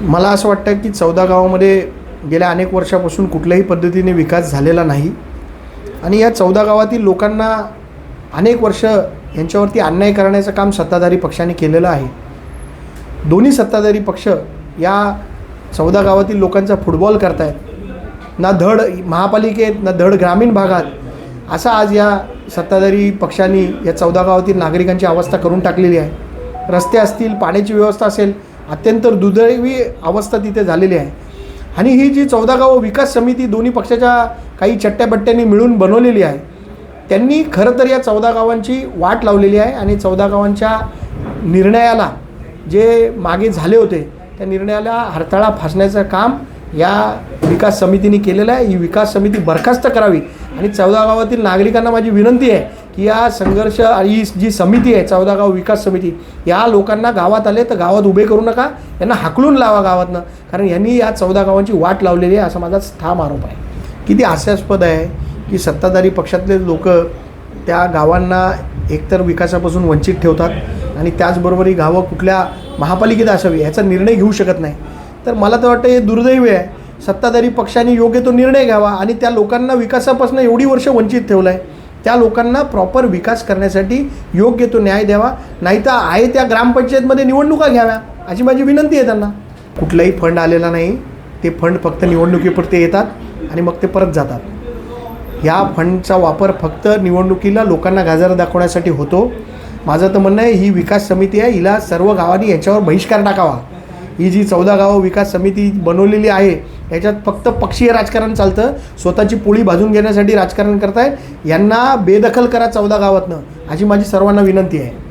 मला असं वाटतं की चौदा गावामध्ये गेल्या अनेक वर्षापासून कुठल्याही पद्धतीने विकास झालेला नाही. आणि या चौदा गावातील लोकांना अनेक वर्ष यांच्यावरती अन्याय करण्याचं काम सत्ताधारी पक्षाने केलेलं आहे. दोन्ही सत्ताधारी पक्ष या चौदा गावातील लोकांचा फुटबॉल करतायत. ना धड महापालिकेत ना धड ग्रामीण भागात. असा आज या सत्ताधारी पक्षांनी या चौदा गावातील नागरिकांची अवस्था करून टाकलेली आहे. रस्ते असतील पाण्याची व्यवस्था असेल अत्यंत दुर्दैवी अवस्था तिथे झालेली आहे. आणि ही जी चौदा गावं विकास समिती दोन्ही पक्षाच्या काही चट्ट्याबट्ट्यांनी मिळून बनवलेली आहे त्यांनी खरं तर या चौदा गावांची वाट लावलेली आहे आणि चौदा गावांच्या निर्णयाला जे मागे झाले होते त्या निर्णयाला हरताळा फासण्याचं काम या विकास समितीने केलेलं आहे. ही विकास समिती बरखास्त करावी. आणि चौदा गावातील नागरिकांना माझी विनंती आहे की या संघर्ष ही जी समिती आहे चौदा गाव विकास समिती या लोकांना गावात आले तर गावात उभे करू नका यांना हाकलून लावा गावातनं. कारण यांनी या चौदा गावांची वाट लावलेली आहे असा माझा ठाम आरोप आहे. किती हास्यास्पद आहे की सत्ताधारी पक्षातले लोक त्या गावांना एकतर विकासापासून वंचित ठेवतात आणि त्याचबरोबर ही गावं कुठल्या महापालिकेत असावी याचा निर्णय घेऊ शकत नाही. तर मला तर वाटतं हे दुर्दैवी आहे. सत्ताधारी पक्षाने योग्य तो निर्णय घ्यावा आणि त्या लोकांना विकासापासून एवढी वर्ष वंचित ठेवलं आहे त्या लोकांना प्रॉपर विकास करण्यासाठी योग्य तो न्याय द्यावा नाही तर आहे त्या ग्रामपंचायतमध्ये निवडणुका घ्याव्या अशी माझी विनंती आहे त्यांना. कुठलाही फंड आलेला नाही ते फंड फक्त निवडणुकीपुरते येतात आणि मग ते परत जातात. ह्या फंडचा वापर फक्त निवडणुकीला लोकांना गाजर दाखवण्यासाठी होतो. माझं तर म्हणणं आहे ही विकास समिती आहे हिला सर्व गावांनी याच्यावर बहिष्कार टाकावा. ही जी चौदा गावं विकास समिती बनवलेली आहे याच्यात फक्त पक्षीय राजकारण चालतं. स्वतःची पोळी भाजून घेण्यासाठी राजकारण करताय. यांना बेदखल करा चौदा गावातनं अशी माझी सर्वांना विनंती आहे.